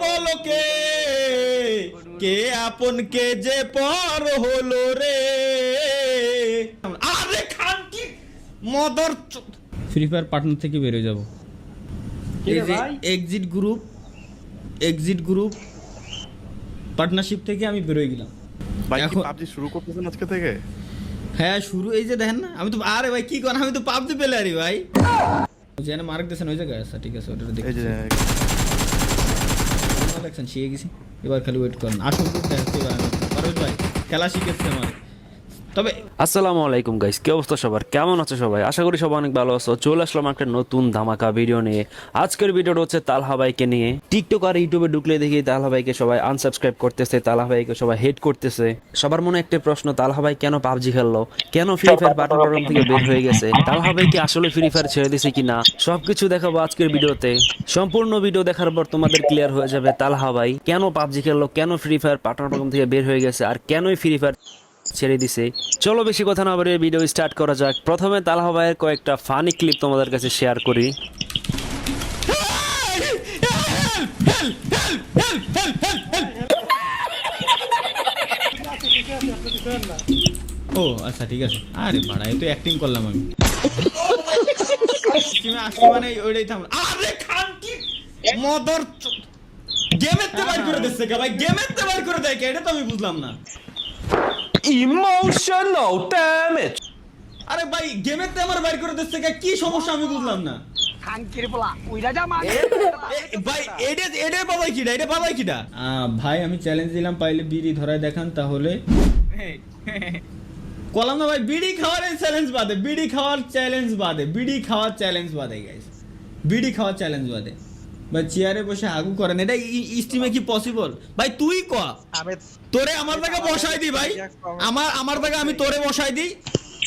পলকে কে? আপন কে যে পর হলো রে? আরে খানকি মদর ফ্রি ফায়ার পার্টনার থেকে বেরোয় যাব। এই যে exit group exit group partnership থেকে আমি বেরোয় গেলাম। ভাই কি এখন- পাবজি শুরু করতেছেন আজকে থেকে? হ্যাঁ শুরু এই যে দেখেন না আমি তো আরে ভাই কি করেন আমি তো পাবজি পেলে আরে ভাই। যেন মার্ক দিয়েছেন ওই জায়গায় আচ্ছা ঠিক আছে ওটা এই দেখছি যে দেখছেন শিখে গেছি এবার খালি ওয়েট করেন আসুন তো দেখতে তবে আসসালামু আলাইকুম গাইস কি অবস্থা সবার? কেমন আছো সবাই? আশা করি সবাই অনেক ভালো আছো। চলে আসলাম একটা নতুন ধামাকা ভিডিও নিয়ে। আজকের ভিডিওটা হচ্ছে তালহা ভাইকে নিয়ে। টিকটক আর ইউটিউবে ঢুকলে দেখি তালহা ভাইকে সবাই আনসাবস্ক্রাইব করতেছে, তালহা ভাইকে সবাই হেট করতেছে। সবার মনে একটা প্রশ্ন, তালহা ভাই কেন পাবজি খেললো? কেন ফ্রি ফায়ার পার্টনার প্রোগ্রাম থেকে বের হয়ে গেছে? তালহা ভাই কি আসলে ফ্রি ফায়ার ছেড়ে দিছে কিনা? সবকিছু দেখাবো আজকের ভিডিওতে সম্পূর্ণ ভিডিও দেখার পর তোমাদের ক্লিয়ার হয়ে যাবে তালহা ভাই কেন পাবজি খেললো, কেন ফ্রি ফায়ার পার্টনার প্রোগ্রাম থেকে বের হয়ে গেছে, আর কেনই ফ্রি ফায়ার ছেড়ে দিছে। চলো বেশি কথা না বলে ভিডিও স্টার্ট করা যাক। প্রথমে তালহা ভাইয়ের কয়েকটা ফানি ক্লিপ তোমাদের কাছে শেয়ার করি। ও আচ্ছা ঠিক আছে। আরে এই তো অ্যাক্টিং করলাম আমি। মানে মদর গেমের তে করে দিচ্ছে ভাই? গেমের তে করে দেয় এটা তো আমি বুঝলাম না। Emotional damage. আরে ভাই গেমের তে আমার বাইর করে দিচ্ছে কে? কি সমস্যা আমি বুঝলাম না। ভাই আমি চ্যালেঞ্জ দিলাম পাইলে বিড়ি ধরায় দেখান তাহলে। কলাম না ভাই বিড়ি খাওয়ার চ্যালেঞ্জ বাদে বিড়ি খাওয়ার চ্যালেঞ্জ বাদে বিড়ি খাওয়ার চ্যালেঞ্জ বাদে গাইস বিড়ি খাওয়ার চ্যালেঞ্জ বাদে। ভাই চেয়ারে বসে হাগু করেন এটা স্ট্রিমে কি পসিবল ভাই তুই ক তোরে আমার জায়গা বসাই দি ভাই। আমার আমার জায়গা আমি তোরে বসাই দিই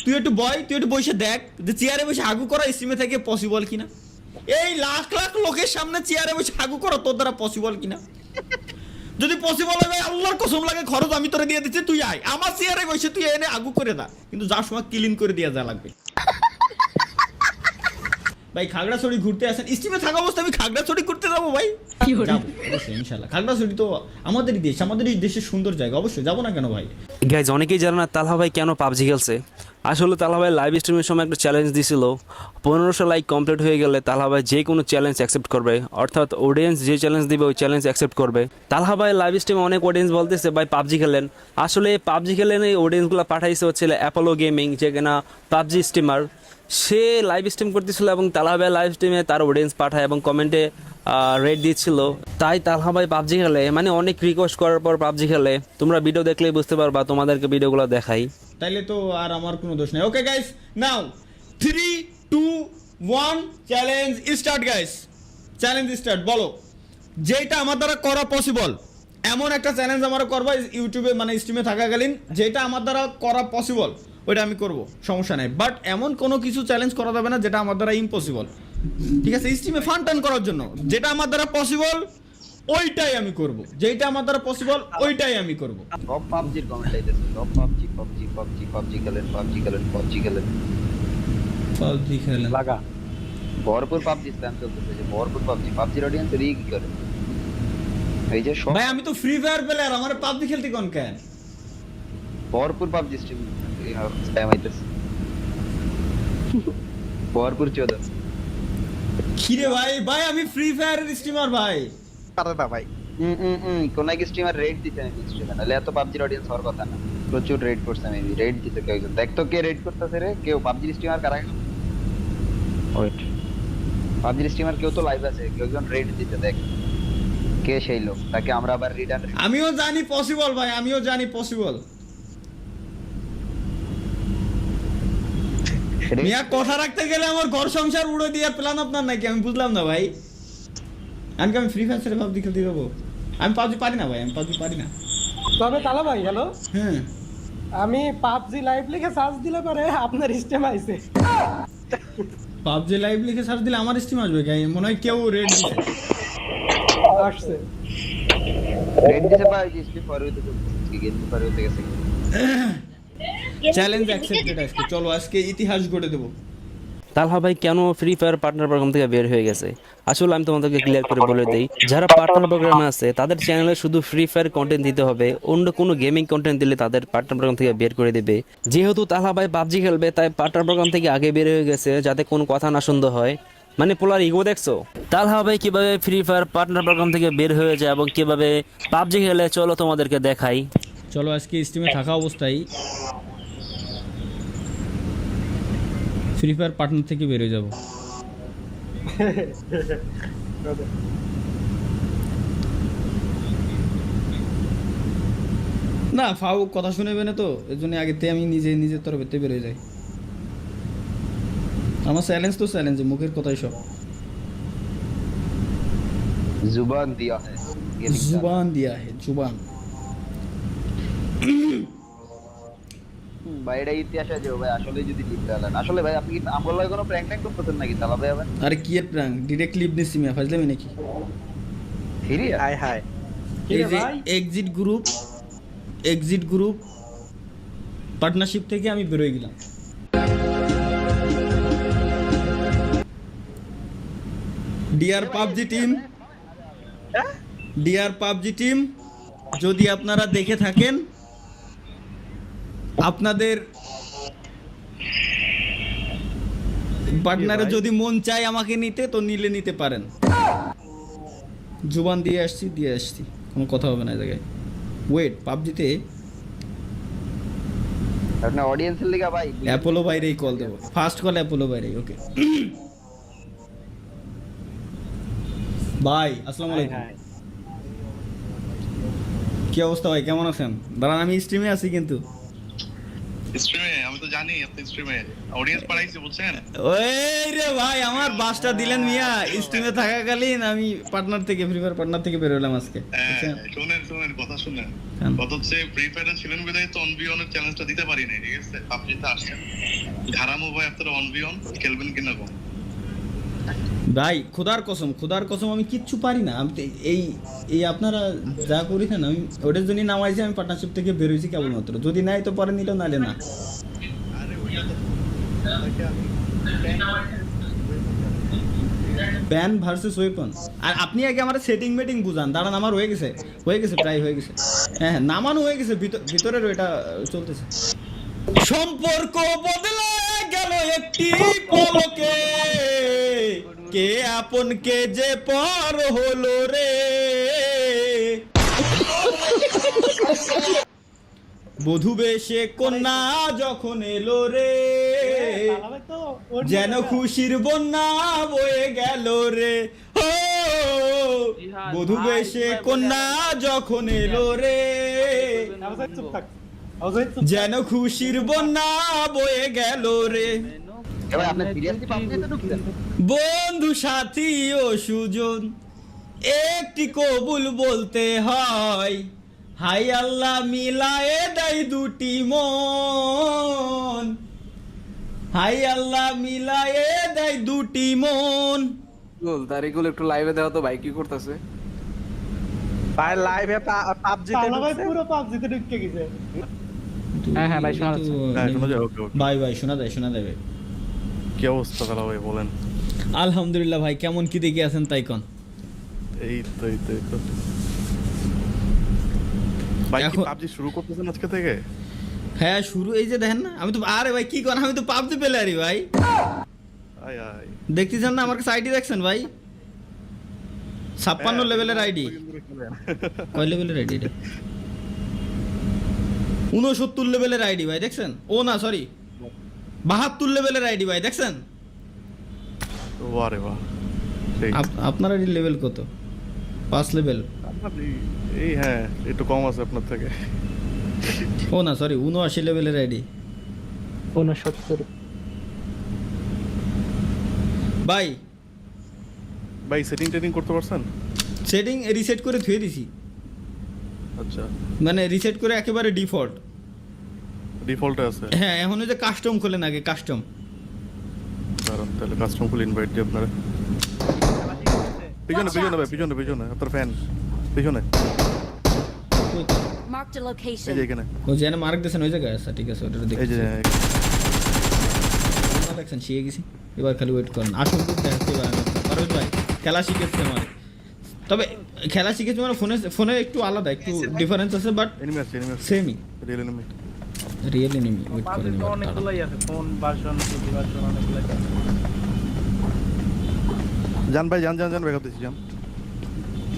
তুই একটু বয় তুই একটু বসে দেখ যে চেয়ারে বসে হাগু করা স্ট্রিমে থেকে পসিবল কিনা। এই লাখ লাখ লোকের সামনে চেয়ারে বসে হাগু করা তোর দ্বারা পসিবল কিনা। যদি পসিবল হয় ভাই আল্লাহর কসম লাগে খরচ আমি তোরে দিয়ে দিচ্ছি তুই আয়। আমার চেয়ারে বসে তুই এনে আগু করে দা। কিন্তু যার সময় ক্লিন করে দিয়ে যা লাগবে। ভাই খাগড়াছড়ি ঘুরতে আসেন। স্টিমে থাকা অবস্থায় আমি খাগড়াছড়ি ঘুরতে যাব ভাই। অবশ্যই ইনশাল্লাহ খাগড়াছড়ি তো আমাদেরই দেশ আমাদেরই দেশের সুন্দর জায়গা অবশ্যই। যাব না কেন ভাই? গাইজ অনেকেই জানে না তালহা ভাই কেন পাবজি খেলছে। আসলে তালহা ভাই লাইভ স্ট্রিমের সময় একটা চ্যালেঞ্জ দিছিল। পনেরোশো লাইক কমপ্লিট হয়ে গেলে তালহা ভাই যে কোনো চ্যালেঞ্জ অ্যাকসেপ্ট করবে। অর্থাৎ অডিয়েন্স যে চ্যালেঞ্জ দিবে ওই চ্যালেঞ্জ অ্যাকসেপ্ট করবে। তালহা ভাই লাইভ স্ট্রিমে অনেক অডিয়েন্স বলতেছে ভাই পাবজি খেলেন। আসলে পাবজি খেলেন এই অডিয়েন্সগুলো পাঠাইছে হচ্ছে অ্যাপোলো গেমিং যে কিনা পাবজি স্ট্রিমার সে লাইভ স্ট্রিম করতেছিল এবং তালহা ভাই লাইভ স্ট্রিমে তার অডিয়েন্স পাঠায় এবং কমেন্টে রেট দিচ্ছিল। তাই তালহা ভাই পাবজি খেলে মানে অনেক রিকোয়েস্ট করার পর পাবজি খেলে। তোমরা ভিডিও দেখলেই বুঝতে পারবা, তোমাদেরকে ভিডিওগুলো দেখাই। তাইলে তো আর আমার কোনো দোষ নেই। Okay guys now three two one challenge start guys challenge start বলো। যেটা আমার দ্বারা করা পসিবল এমন একটা চ্যালেঞ্জ আমরা করবা ইউটিউবে মানে স্ট্রিমে থাকাকালীন যেটা আমার দ্বারা করা পসিবল ওইটা আমি করব সমস্যা নাই। বাট এমন কোনো কিছু চ্যালেঞ্জ করা যাবে না যেটা আমার দ্বারা ইম্পসিবল ঠিক আছে? স্ট্রিমে ফান টান করার জন্য যেটা আমার দ্বারা পসিবল ওইটাই আমি করব। যেটা আমার দ্বারা পসিবল ওইটাই আমি করব। সব পাবজির কমেন্ট আইতেছে সব পাবজি পাবজি পাবজি পাবজি খেলেন পাবজি খেলেন পাবজি খেলেন। পাবজি খেলেন। লাগা। ভরপুর পাবজি স্প্যাম চলতেছে যে ভরপুর পাবজি পাবজির অডিয়েন্স রি কি করে? এই যে ভাই আমি তো ফ্রি ফায়ার প্লেয়ার আমার পাবজি খেলতে কোন কেন? ভরপুর পাবজি স্ট্রিম ভরপুর চোদা কিরে ভাই ভাই আমি ফ্রি ফায়ারের স্ট্রিমার ভাই। পারে না ভাই। হুম হুম হুম কোন এক স্ট্রিমার রেড দিতে নাকি স্ট্রিমে নাহলে এত পাবজির অডিয়েন্স হওয়ার কথা না। প্রচুর রেড করছে মেবি রেড দিতে কেউ একজন দেখ তো কে রেড করতেছে রে কেউ পাবজির স্ট্রিমার কারা ওয়েট পাবজির স্ট্রিমার কেউ তো লাইভ আছে কেউ একজন রেড দিতে দেখ। কে সেই লোক তাকে আমরা আবার রিটার্ন আমিও জানি পসিবল ভাই আমিও জানি পসিবল মিয়া কথা রাখতে গেলে আমার ঘর সংসার উড়ে দেওয়ার প্ল্যান আপনার নাকি? আমি বুঝলাম না ভাই। আমি কি আমি ফ্রি ফায়ার ছেড়ে পাবজি খেলতে যাব? আমি পাবজি পারি না ভাই আমি পাবজি পারি না। তবে তালা ভাই হ্যালো হ্যাঁ। আমি পাবজি লাইভ লিখে সার্চ দিলে পরে আপনার স্টেম আইছে। পাবজি লাইভ লিখে সার্চ দিলে আমার স্ট্রিম আসবে গাই মনে হয় কেউ রেড দিছে। আসছে। রেড দিতে পারে যে স্ট্রিম পরে হইতে কি গেম পরে হইতে গেছে। চ্যালেঞ্জ অ্যাকসেপ্টেড আজকে। চলো আজকে ইতিহাস গড়ে দেবো। তালহা ভাই কেন ফ্রি ফায়ার পার্টনার প্রোগ্রাম থেকে বের হয়ে গেছে? আসলে আমি তোমাদেরকে ক্লিয়ার করে বলে দিই যারা পার্টনার প্রোগ্রামে আছে তাদের চ্যানেলে শুধু ফ্রি ফায়ার কন্টেন্ট দিতে হবে অন্য কোনো গেমিং কন্টেন্ট দিলে তাদের পার্টনার প্রোগ্রাম থেকে বের করে দেবে। যেহেতু তালহা ভাই পাবজি খেলবে তাই পার্টনার প্রোগ্রাম থেকে আগে বের হয়ে গেছে যাতে কোনো কথা না শুনতে হয়। মানে পোলার ইগো দেখছ? তালহা ভাই কীভাবে ফ্রি ফায়ার পার্টনার প্রোগ্রাম থেকে বের হয়ে যায় এবং কীভাবে পাবজি খেলে চলো তোমাদেরকে দেখাই। চলো আজকে স্টিমে থাকা অবস্থায় ফ্রি ফায়ার পার্টনার থেকে বেরোয় যাব না ফাউ কথা শুনেবে না তো এর জন্য আগেতে আমি নিজে নিজের তরফেতে বেরোয় যাই আমার চ্যালেঞ্জ তো চ্যালেঞ্জ মুখের কথাই সব जुबान दिया है ये लिखा है। জুবান দিয়া হে জুবান ভাই এটা ইতিহাস আছে ভাই আসলে যদি লিখতে হলেন আসলে ভাই আপনি লাগে কোনো প্র্যাঙ্ক ট্যাঙ্ক করতেছেন নাকি? তালা ভাই আবার আরে কি এর প্রাং ডিরেক্ট ক্লিপ নিছি মিয়া ফাজলামি নাকি? সিরিয়াস হাই হাই কি এই যে exit group exit group partnership থেকে আমি বেরোয় গেলাম। Dear PUBG team dear PUBG team যদি আপনারা দেখে থাকেন আপনাদের পার্টনারে যদি মন চায় আমাকে নিতে তো নিলে নিতে পারেন। জুবান দিয়ে আসছি দিয়ে আসছি। কোনো কথা হবে না এই জায়গায়। ওয়েট পাবজিতে আপনার অডিয়েন্সের লিগা ভাই। অ্যাপোলো বাইরেই কল দেবো। ফার্স্ট কল অ্যাপোলো বাইরেই ওকে ভাই আসসালামু আলাইকুম। কি অবস্থা ভাই? কেমন আছেন? দাঁড়ান আমি স্ট্রিমে আছি কিন্তু। স্ট্রিমে আমি তো জানি আপনি স্ট্রিমে অডিয়েন্স বাড়াইছে বুঝছেন? ওই রে ভাই আমার বাসটা দিলেন মিয়া। স্ট্রিমে থাকাকালীন আমি পার্টনার থেকে ফ্রি ফায়ার পার্টনার থেকে বেরোলাম আজকে হ্যাঁ? শুনেন শুনেন কথা শুনেন? কত হচ্ছে ফ্রি ফায়ারে ছিলেন বিদায় তো অনবিয়নের চ্যালেঞ্জটা দিতে পারি নাই ঠিক আছে? পাবজিতে আসছেন ঘারামো ভাই আপনারা অনবিয়ন খেলবেন কিনা কোন? ভাই খোদার কসম খোদার কসম আমি কিচ্ছু পারি না। আমি এই এই আপনারা যা করেছেন আমি ওটার জন্যই নামাইছি আমি পার্টনারশিপ থেকে বেরোইছি কেবলমাত্র। যদি নাই তো পরে নিলেও নালে না। ব্যান ভার্সেস ওয়েপন আর আপনি আগে আমার সেটিং মেটিং বুঝান। দাঁড়ান আমার হয়ে গেছে। হয়ে গেছে প্রায় হয়ে গেছে। হ্যাঁ হ্যাঁ নামানো হয়ে গেছে ভিতর- ভিতরের আহ, চলতেছে। সম্পর্ক বদলে গেল একটি পলকে। কে আপন কে যে পর হলো রে বধু বেশে কন্যা যখন এলো রে, যেন। খুশির বন্যা বয়ে গেল রে ও বধু বেশে কন্যা যখন এলো রে, যেন খুশির বন্যা বয়ে গেল রে এবার আপনি সিরিয়াসলি পাবজিতে ঢুকছেন বন্ধু সাথী ও সুজন একটি কবুল বলতে হয় হাই আল্লাহ মিলায়ে দেয় দুটি মন। হাই আল্লাহ মিলায়ে দেয় দুটি মন। একটু লাইভে দেওয়া তো ভাই কি করতেছে? ভাই লাইভে পাবজিতে পুরো পাবজিতে ঢুকে গেছে। হ্যাঁ, হ্যাঁ, ভাই, শোনা যাচ্ছে। হ্যাঁ শোনা যায় ওকে ওকে। ভাই ভাই শোনা যায় শোনা যাবে। কি অবস্থা তাহলে ভাই বলেন। আলহামদুলিল্লাহ ভাই কেমন কি দেখে আছেন তাই কন? এই তো এই তো ভাই কি পাবজি শুরু করতেছেন আজকে থেকে? হ্যাঁ শুরু এই যে দেখেন না আমি তো আরে ভাই কি করেন আমি তো পাবজি পেলে আরি ভাই। আয় আয়। দেখতেছেন না আমার কাছে আইডি দেখছেন ভাই? ছাপ্পান্ন হ্যাঁ, লেভেলের আইডি। কয় লেভেলের আইডি এটা? উনসত্তর লেভেলের আইডি ভাই দেখছেন? ও না সরি বাহাত্তর লেভেলের আইডি ভাই দেখছেন? বাহ রে বাহ আপ- আপনার আইডি লেভেল কত? পাঁচ লেভেল এই- এই হ্যাঁ একটু কম আছে আপনার থেকে। ও না সরি উনআশি লেভেলের আইডি ঊনসত্তর ভাই। ভাই সেটিং টেটিং করতে পারছেন? সেটিং রিসেট করে থুয়ে দিছি। আচ্ছা। মানে রিসেট করে একেবারে ডিফল্ট ডিফল্টে আছে। হ্যাঁ এখন ওই যে কাস্টম খোলেন আগে কাস্টম কারণ তাহলে কাস্টম ফুল ইনভাইট দিই আপনারা। পিছনে পিছনে ভাই পিছনে পিছনে আপনার ফ্যান পিছনে। Marked a এই. যে এখানে। ও যেন মার্ক দিয়েছেন ওই জায়গায় আচ্ছা ঠিক আছে ওটা এই যে দেখছি দেখছেন শিয়ে গেছি। এবার খালি ওয়েট করেন। আসল রূপ দেখাচ্ছি এবার আমি। পারভেজ ভাই খেলা শিখেছে আমার। তবে খেলা শিখেছে মানে ফোনে ফোনে একটু আলাদা একটু ডিফারেন্স আছে বাট এনিমি আছে এনিমি সেমই real enemy real enemy wait তো এবার অনেকগুলোই আছে ফোন ভার্সন ভার্সন অনেকগুলোই আছে। জান ভাই জান জান জান ব্যাকআপ দিছি জান।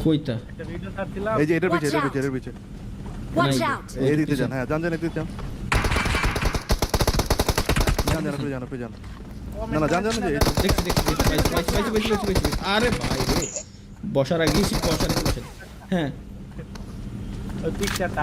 কইতা? একটা ভিডিও ছাড়ছিলাম। এই যে এটার পিছে এটার পিছে এটার পিছে। এই দিতে যান হ্যাঁ জান জান এদিকে জান জান আপনি যান আপনি যান। না না জান জান যে এই যে- দেখছি দেখছি দেখছি পাইছি, পাইছি, পাইছি, পাইছি, পাইছি, পাইছি, পাইছি। আরে ভাই রে বসার আগে বসার আগে বসে হ্যাঁ। ওই পিকচারটা